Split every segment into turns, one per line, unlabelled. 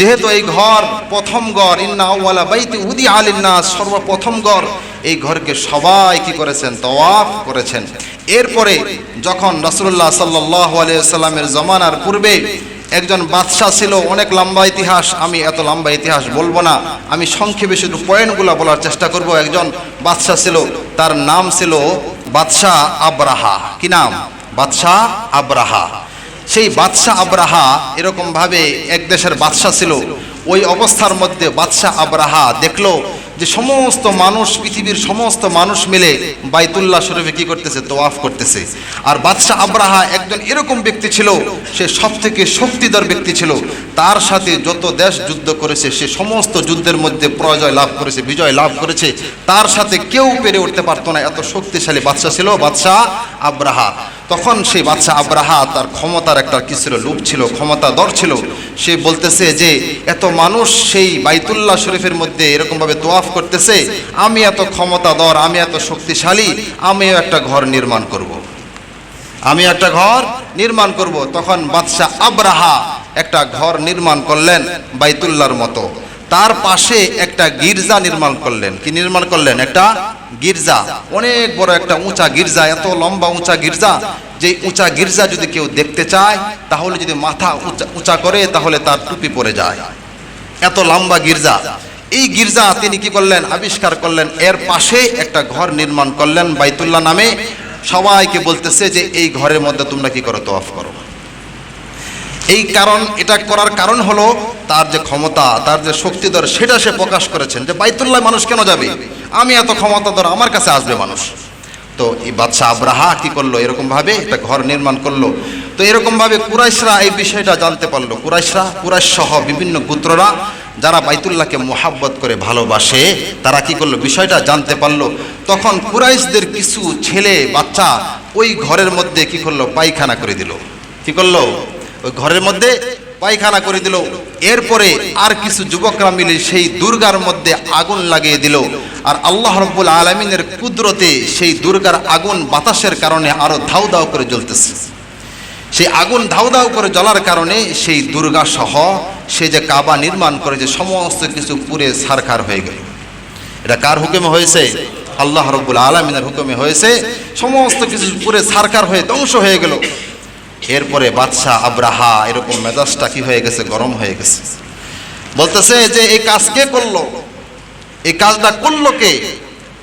যেহেতু এই ঘর প্রথম ঘর, ইন্না বাইতি উদি আলিন্নাস সর্বপ্রথম ঘর। এই ঘরকে সবাই কি করেছেন? তওয়াফ করেছেন। এরপরে যখন রাসূলুল্লাহ সাল্লাল্লাহু আলাইহি সাল্লামের জমানার পূর্বে একজন বাদশাহ ছিল, অনেক লম্বা ইতিহাস, আমি এত লম্বা ইতিহাস বলব না, আমি সংক্ষেপে শুধু পয়েন্টগুলো বলার চেষ্টা করব। একজন বাদশাহ ছিল, তার নাম ছিল বাদশাহ আবরাহা। কি নাম? বাদশাহ আবরাহা। সেই বাদশাহ আবরাহা এরকম ভাবে এক দেশের বাদশাহ ছিল। ওই অবস্থার মধ্যে বাদশাহ আবরাহা দেখল যে সমস্ত মানুষ, পৃথিবীর সমস্ত মানুষ মিলে বাইতুল্লাহ শরীফে কি করতেছে? তোয়াফ করতেছে। আর বাদশাহ আবরাহা একজন এরকম ব্যক্তি ছিল, সে সব থেকে শক্তিধর ব্যক্তি ছিল। তার সাথে যত দেশ যুদ্ধ করেছে, সে সমস্ত যুদ্ধের মধ্যে পরাজয় লাভ করেছে, বিজয় লাভ করেছে। তার সাথে কেউ পেরে উঠতে পারতো না, এত শক্তিশালী বাদশাহ ছিল বাদশাহ আবরাহা। তখন সেই বাদশাহ আব্রাহা তার ক্ষমতার একটা কি ছিল? লোভ ছিল, ক্ষমতা দর ছিল। সে বলতেছে যে, এত মানুষ সেই বাইতুল্লাহ শরীফের মধ্যে এরকমভাবে তোয়াফ করতেছে। আমি এত ক্ষমতা দর, আমি এত শক্তিশালী, আমিও একটা ঘর নির্মাণ করব। আমি একটা ঘর নির্মাণ করব। তখন বাদশাহ আব্রাহা একটা ঘর নির্মাণ করলেন বাইতুল্লাহর মতো। তার পাশে একটা গির্জা নির্মাণ করলেন। কি নির্মাণ করলেন? একটা গির্জা। অনেক বড় একটা উঁচা গির্জা, এত লম্বা উঁচা গির্জা। যে উঁচা গির্জা যদি কেউ দেখতে চায়, তাহলে যদি মাথা উঁচা উঁচা করে, তাহলে তার টুপি পরে যায়। এত লম্বা গির্জা। এই গির্জা তিনি কি করলেন? আবিষ্কার করলেন। এর পাশে একটা ঘর নির্মাণ করলেন, বাইতুল্লাহ নামে। সবাইকে বলতেছে যে, এই ঘরের মধ্যে তোমরা কি করো? তোয়াফ করো। এই কারণ, এটা করার কারণ হলো তার যে ক্ষমতা, তার যে শক্তিধর সেটা সে প্রকাশ করেছেন যে বাইতুল্লাহ মানুষ কেন যাবে? আমি এত ক্ষমতাধর আমার কাছে আসবে মানুষ। তো এই বাদশাহ আব্রাহা কি করল? এরকম ভাবে একটা ঘর নির্মাণ করল। তো এরকম ভাবে কুরাইশরা এই বিষয়টা জানতে পারল। কুরাইশরা কুরাইশ সহ বিভিন্ন গোত্ররা যারা বাইতুল্লাহকে মোহাব্বত করে ভালোবাসে, তারা কি করল? বিষয়টা জানতে পারল। তখন কুরাইশদের কিছু ছেলে, বাচ্চা ওই ঘরের মধ্যে কি করল? পায়খানা করে দিল। কি করল? ওই ঘরের মধ্যে পায়খানা করে দিল। এরপরে আর কিছু যুবকরা মিলে সেই দুর্গার মধ্যে আগুন লাগিয়ে দিল। আর আল্লাহ রব্বুল আলমিনের কুদরতে সেই দুর্গার আগুন বাতাসের কারণে আরও ধাউ ধাউ করে জ্বলতেছে। সেই আগুন ধাউ ধাউ করে জ্বলার কারণে সেই দুর্গা সহ সে যে কাবা নির্মাণ করে যে সমস্ত কিছু পুরে সারখার হয়ে গেল। এটা কার হুকুমে হয়েছে? আল্লাহ রব্বুল আলমিনের হুকুমে হয়েছে। সমস্ত কিছু পুরে সারকার হয়ে ধ্বংস হয়ে গেল। এরপরে বাদশাহ আব্রাহা, এরকম মেজাজটা কি হয়ে গেছে? গরম হয়ে গেছে। বলতেছে যে, এই কাজ কে করল? এই কাজটা করল কে?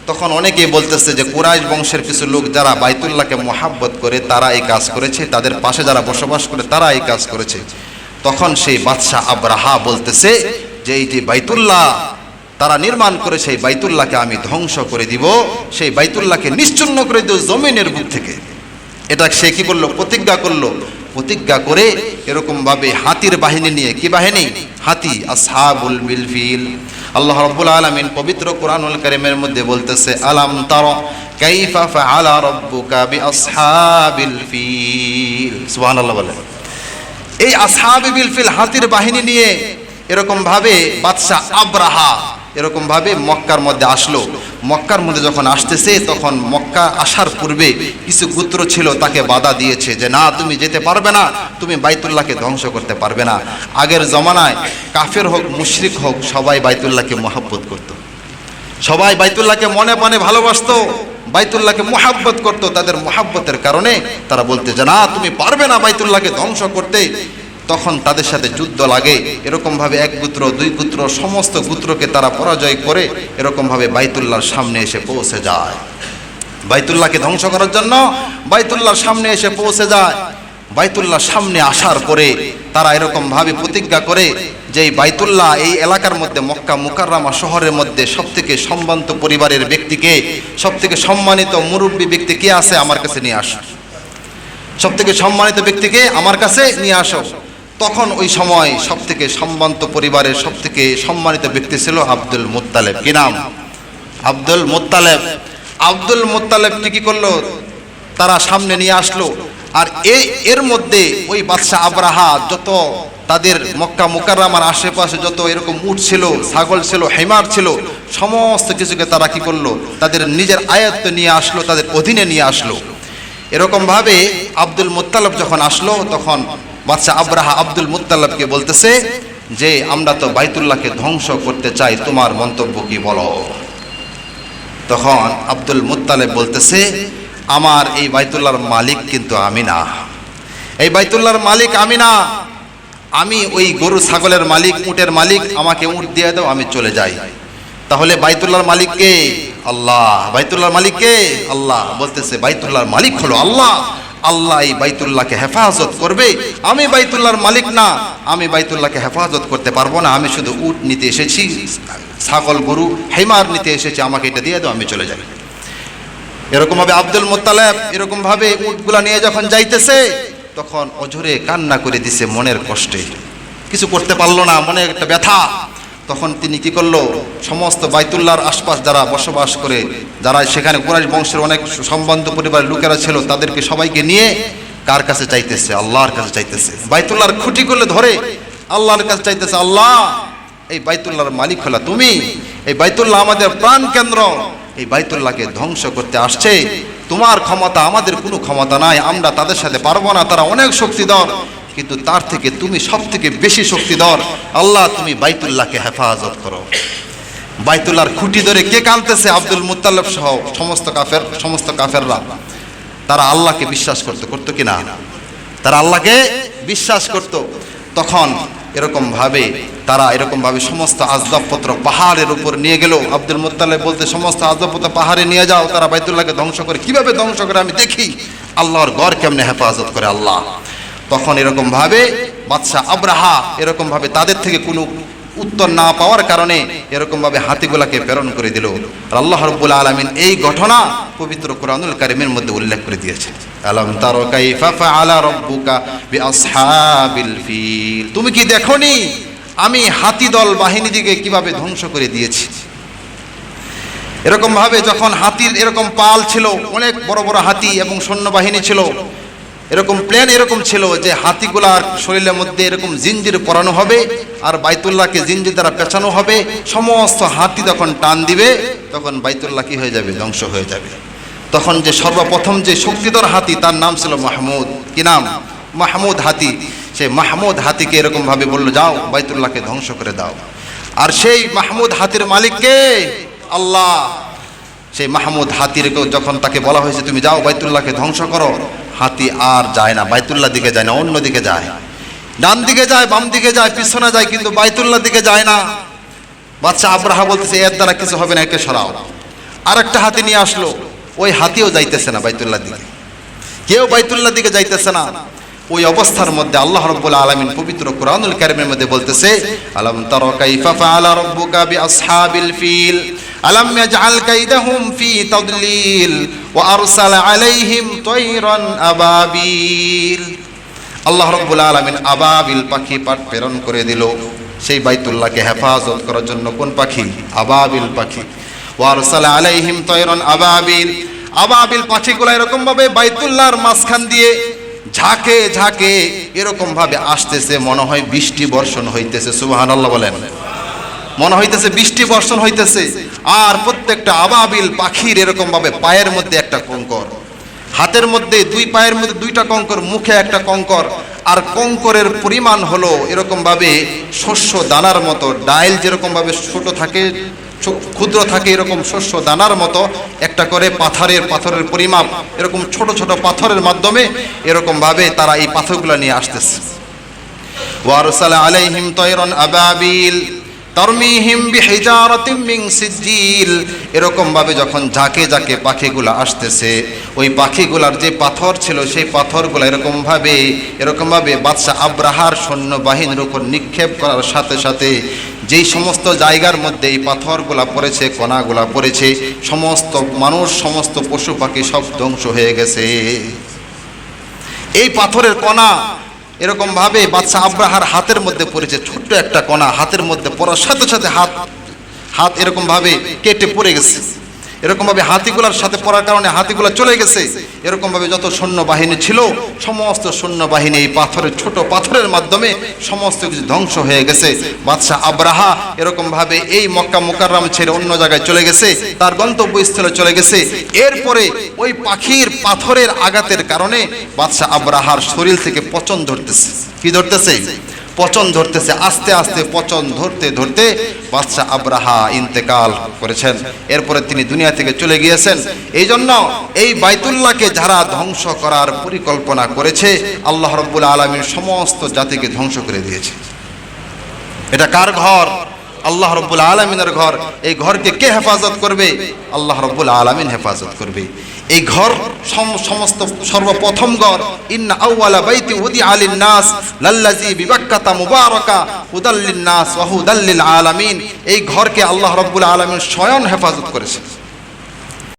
তখন অনেকেই বলতেছে যে, কুরাইশ বংশের কিছু লোক যারা বাইতুল্লাহকে মোহাব্বত করে, তারা এই কাজ করেছে। তাদের পাশে যারা বসবাস করে, তারা এই কাজ করেছে। তখন সেই বাদশাহ আব্রাহা বলতেছে যে, এই যে বাইতুল্লাহ, তারা নির্মাণ করে সেই বাইতুল্লাহকে আমি ধ্বংস করে দিব। সেই বাইতুল্লাহকে নিশ্চন্ন করে দিব জমিনের বুক থেকে। এটা সে কি করল? প্রতিজ্ঞা করল। প্রতিজ্ঞা করে এরকম ভাবে হাতির বাহিনী নিয়ে কি বাহিনী? হাতি, আসহাবুল বিলফিল আল্লাহ রাব্বুল আলামিন পবিত্র কোরআনুল কারীমের মধ্যে বলতেছে, আলাম তারা কাইফা ফাআলা রাব্বুকা বিআসহাবিল ফিল? সুবহানাল্লাহ বলে। এই আসহাবি বিলফিল হাতির বাহিনী নিয়ে এরকম ভাবে বাদশাহ আব্রাহা এরকম ভাবে মক্কার মধ্যে আসলো। মক্কার মধ্যে যখন আসতেছে, তখন মক্কা আসার পূর্বে কিছু গোত্র ছিল, তাকে বাধা দিয়েছে যে, না, তুমি যেতে পারবে না। তুমি বাইতুল্লাহকে ধ্বংস করতে পারবে না। আগের জমানায় কাফের হোক, মুশরিক হোক, সবাই বাইতুল্লাহকে মহাব্বত করত। সবাই বাইতুল্লাহকে মনে মনে ভালোবাসত, বাইতুল্লাহকে মোহাব্বত করত। তাদের মোহাব্বতের কারণে তারা বলতে যে, না, তুমি পারবে না বাইতুল্লাহকে ধ্বংস করতে। তখন তাদের সাথে যুদ্ধ লাগে। এরকমভাবে এক গুত্র দুই গুত্র সমস্ত গুত্রকে তারা পরাজয় করে এরকমভাবে বাইতুল্লাহর সামনে এসে পৌঁছে যায়। বাইতুল্লাহকে ধ্বংস করার জন্য বাইতুল্লাহর সামনে এসে পৌঁছে যায়। বাইতুল্লাহ সামনে আসার পরে তারা এরকম ভাবে প্রতিজ্ঞা করে যে এই বাইতুল্লাহ এই এলাকার মধ্যে মক্কা মুকাররামা শহরের মধ্যে সবথেকে সম্মানিত পরিবারের ব্যক্তিকে, সবথেকে সম্মানিত মুরব্বী ব্যক্তি কে আছে আমার কাছে নিয়ে আসো। সবথেকে সম্মানিত ব্যক্তিকে আমার কাছে নিয়ে আসো। তখন ওই সময় সবথেকে সম্মানিত পরিবারের সবথেকে সম্মানিত ব্যক্তি ছিল আব্দুল মোত্তালেব। কি নাম? আব্দুল মোত্তালেব। আব্দুল মুত্তালেবকে কি করল? তারা সামনে নিয়ে আসলো। আর এই এর মধ্যে ওই বাদশাহ আবরাহা যত তাদের মক্কা মুকাররামার আশেপাশে যত এরকম উট ছিল, ছাগল ছিল, হেমার ছিল, সমস্ত কিছুকে তারা কি করল? তাদের নিজের আয়ত্ত নিয়ে আসলো, তাদের অধীনে নিয়ে আসলো। এরকমভাবে আব্দুল মুত্তালব যখন আসলো, তখন বাদশাহ আব্রাহা আব্দুল মুত্তালবকে বলতেছে যে, আমরা তো বাইতুল্লাহকে ধ্বংস করতে চাই, তোমার মন্তব্য কি বলো? তখন আব্দুল মুত্তালেব বলতেছে, আমার এই বাইতুল্লাহর মালিক কিন্তু আমি না এই বাইতুল্লাহর মালিক আমি না আমি ওই গরু, ছাগলের মালিক, উটের মালিক, আমাকে উট দিয়ে দাও, আমি চলে যাই। তাহলে বাইতুল্লাহর মালিক কে? আল্লাহ। বাইতুল্লাহর মালিক কে? আল্লাহ। বলতেছে, বাইতুল্লাহর মালিক হলো আল্লাহ। আল্লাহ এই বাইতুল্লাহকে হেফাজত করবে। আমি বাইতুল্লাহর মালিক না। আমি বাইতুল্লাহকে হেফাজত করতে পারব না। আমি শুধু উট নিতে এসেছি, ছাগল, গরু হেমার নিতে এসেছি। আমাকে এটা দিয়ে দাও, আমি চলে যাই। এরকম ভাবে আব্দুল মোত্তালেব এরকম ভাবে উটগুলা নিয়ে যখন যাইতেছে, তখন অঝরে কান্না করে দিছে মনের কষ্টে। কিছু করতে পারল না, মনে একটা ব্যথা। তখন তিনি কি করল? সমস্ত বাইতুল্লাহর আশপাশ যারা বসবাস করে, যারা সেখানে কুরাইশ বংশের অনেক সম্বন্ধ পরিবারের লোকেরা ছিল, তাদেরকে সবাইকে নিয়ে কার কাছে চাইতেছে? আল্লাহর কাছে চাইতেছে। বাইতুল্লাহর খুঁটি করলে ধরে আল্লাহর কাছে চাইতেছে, আল্লাহ, এই বাইতুল্লাহর মালিক হলা তুমি। এই বাইতুল্লাহ আমাদের প্রাণ কেন্দ্র। এই বাইতুল্লাহকে ধ্বংস করতে আসছে। তোমার ক্ষমতা আমাদের কোনো ক্ষমতা নাই। আমরা তাদের সাথে পারব না। তারা অনেক শক্তিধর। কিন্তু তার থেকে তুমি সব থেকে বেশি শক্তিধর। আল্লাহ, তুমি বাইতুল্লাহকে হেফাজত করো। বাইতুল্লাহর খুঁটি ধরে কে কানতেছে আব্দুল মুতাল্লব সহ সমস্ত কাফের, সমস্ত কাফেররা। তারা আল্লাহকে বিশ্বাস করতো। করতো কি না? তারা আল্লাহকে বিশ্বাস করত। তখন এরকম ভাবে তারা এরকম ভাবে সমস্ত আসবাবপত্র পাহাড়ের উপর নিয়ে গেল। আব্দুল মুত্তালেব বলতে, সমস্ত আসবাবপত্র পাহাড়ে নিয়ে যাও। তারা বাইতুল্লাহকে ধ্বংস করে। কীভাবে ধ্বংস করে আমি দেখি? আল্লাহর গড় কেমনে হেফাজত করে আল্লাহ? তখন এরকম ভাবে বাদশাহ আব্রাহা এরকম ভাবে তাদের থেকে কোনো উত্তর না পাওয়ার কারণে এরকম ভাবে হাতিগুলাকে প্রেরণ করে দিল। আল্লাহ রব্বুল আলামিন এই ঘটনা পবিত্র কোরআনুল কারিমের মধ্যে উল্লেখ করে দিয়েছে আলাম তারো কাইফা ফাআলা রাব্বুকা বিআসহাবিল ফিল। তুমি কি দেখোনি? আমি হাতি দল বাহিনী দিকে কীভাবে ধ্বংস করে দিয়েছি? এরকম ভাবে যখন হাতির এরকম পাল ছিল, অনেক বড় বড় হাতি এবং সৈন্যবাহিনী ছিল এরকম প্ল্যান এরকম ছিল যে হাতিগুলার শরীরের মধ্যে এরকম জিঞ্জির পরানো হবে আর বাইতুল্লাহকে জিঞ্জির দ্বারা পেঁচানো হবে, সমস্ত হাতি যখন টান দিবে, তখন বাইতুল্লাহ কি হয়ে যাবে? ধ্বংস হয়ে যাবে। তখন যে সর্বপ্রথম যে শক্তিধর হাতি, তার নাম ছিল মাহমুদ। কি নাম? মাহমুদ হাতি। সে মাহমুদ হাতিকে এরকম ভাবে বলল, যাও, বাইতুল্লাহকে ধ্বংস করে দাও। আর সেই মাহমুদ হাতির মালিককে আল্লাহ, সেই মাহমুদ হাতিরকেও যখন তাকে বলা হয়েছে, তুমি যাও, বাইতুল্লাহকে ধ্বংস করো। হাতি আর যায় না, বাইতুল্লাহ দিকে যায় না, অন্য দিকে যায়। ডান দিকে যায়, বাম দিকে যায়, পিছনে যায়, কিন্তু বাইতুল্লাহ দিকে যায় না। বাচ্চা আব্রাহা বলতেছে, এর দ্বারা কিছু হবে না, একে সরাও। আর একটা হাতি নিয়ে আসলো, ওই হাতিও যাইতেছে না বাইতুল্লাহ দিকে। কেউ বাইতুল্লাহ দিকে যাইতেছে না। ওই অবস্থার মধ্যে আল্লাহ রাব্বুল আলামিন পবিত্র কোরআনুল কারীমের মধ্যে বলতেছে, আলম তারা কাইফা ফাআলা রাব্বুকা বিআসহাবিল ফিল? আলাম ইয়াজআল কাইদাহুম ফি তাদলিল? ওয়া আরসালা আলাইহিম তায়রান আবাবিল? আল্লাহ রাব্বুল আলামিন আবাবিল পাখি পাট প্রেরণ করে দিল। সেই বাইতুল্লাহকে হেফাজত করার জন্য কোন পাখি? আবাবিল পাখি। ওয়া আরসালা আলাইহিম তায়রান আবাবিল। আবাবিল পাখিগুলো এরকম ভাবে বাইতুল্লাহর মাঝখান দিয়ে ঝাঁকে ঝাঁকে এরকম ভাবে আসতেছে, মনে হয় বৃষ্টি বর্ষণ হইতেছে সুবাহান আল্লাহ বলেন। মনে হইতেছে বৃষ্টি বর্ষণ হইতেছে, আর প্রত্যেকটা আবাবিল পাখির এরকম ভাবে পায়ের মধ্যে একটা কঙ্কর। হাতের মধ্যে দুই পায়ের মধ্যে দুইটা কঙ্কর, মুখে একটা কঙ্কর, আর কঙ্করের পরিমাণ হলো এরকম ভাবে শস্য দানার মতো। ডাইল যেরকম ভাবে ছোট থাকে ক্ষুদ্র থাকে এরকম শস্য দানার মতো, একটা করে পাথরের পাথরের পরিমাপ, এরকম ছোট ছোট পাথরের মাধ্যমে এরকম ভাবে তারা এই পাথরগুলো নিয়ে আসতেছে। ওয়ারসাল আলাইহিম তয়রন আবাবিল, তরমিহিম বিহিজারাতিম মিন সিজিল এরকম ভাবে যখন ঝাঁকে ঝাঁকে পাখিগুলো আসতেছে, ওই পাখিগুলার যে পাথর ছিল, সেই পাথরগুলো এরকম ভাবে এরকম ভাবে বাদশাহ আব্রাহার সৈন্য বাহিনীর উপর নিক্ষেপ করার সাথে সাথে যেই সমস্ত জায়গার মধ্যে এই পাথরগুলা পড়েছে, কণাগুলা পড়েছে, সমস্ত মানুষ, সমস্ত পশু পাখি সব ধ্বংস হয়ে গেছে। এই পাথরের কণা এরকম ভাবে বাচ্চা আব্রাহার হাতের মধ্যে পড়েছে, ছোট্ট একটা কণা হাতের মধ্যে পড়ার সাথে সাথে হাত হাত এরকম ভাবে কেটে পড়ে গেছে। এরকম ভাবে হাতিগুলার সাথে পড়ার কারণে হাতিগুলা চলে গেছে। এরকম ভাবে যত সৈন্য বাহিনী ছিল, সমস্ত সৈন্য বাহিনী এই পাথরের, ছোট পাথরের মাধ্যমে সমস্ত কিছু ধ্বংস হয়ে গেছে। বাদশাহ আব্রাহা এরকম ভাবে এই মক্কা মোকাররাম ছেড়ে অন্য জায়গায় চলে গেছে, তার গন্তব্যস্থলে চলে গেছে। এরপরে ওই পাখির পাথরের আঘাতের কারণে বাদশাহ আব্রাহার শরীর থেকে পচন ধরতেছে। কি ধরতেছে? পচন ধরতেছে, আস্তে আস্তে পচন ধরতে ধরতে বাদশাহ আব্রাহা ইন্তেকাল করেছেন। এরপরে তিনি দুনিয়া থেকে চলে গিয়েছেন। এই জন্য এই বাইতুল্লাহকে যারা ধ্বংস করার পরিকল্পনা করেছে, আল্লাহ রব্বুল আলমীর সমস্ত জাতিকে ধ্বংস করে দিয়েছে। এটা কার ঘর? আল্লাহ রব্বুল আলমিনের ঘর। এই ঘরকে কে হেফাজত করবে? আল্লাহ রব্বুল আলমিন হেফাজত করবে। এই ঘর সম- সমস্ত সর্বপ্রথম ঘর। ইন্না আউয়ালা বাইতি উদি আলিন নাস লাল্লাজি বিবাক্কাতা মুবারকা হুদাল্লিন নাস ওয়াহুদাল্লিল আলামিন। এই ঘরকে আল্লাহ রব্বুল আলমিন স্বয়ং হেফাজত করেছে।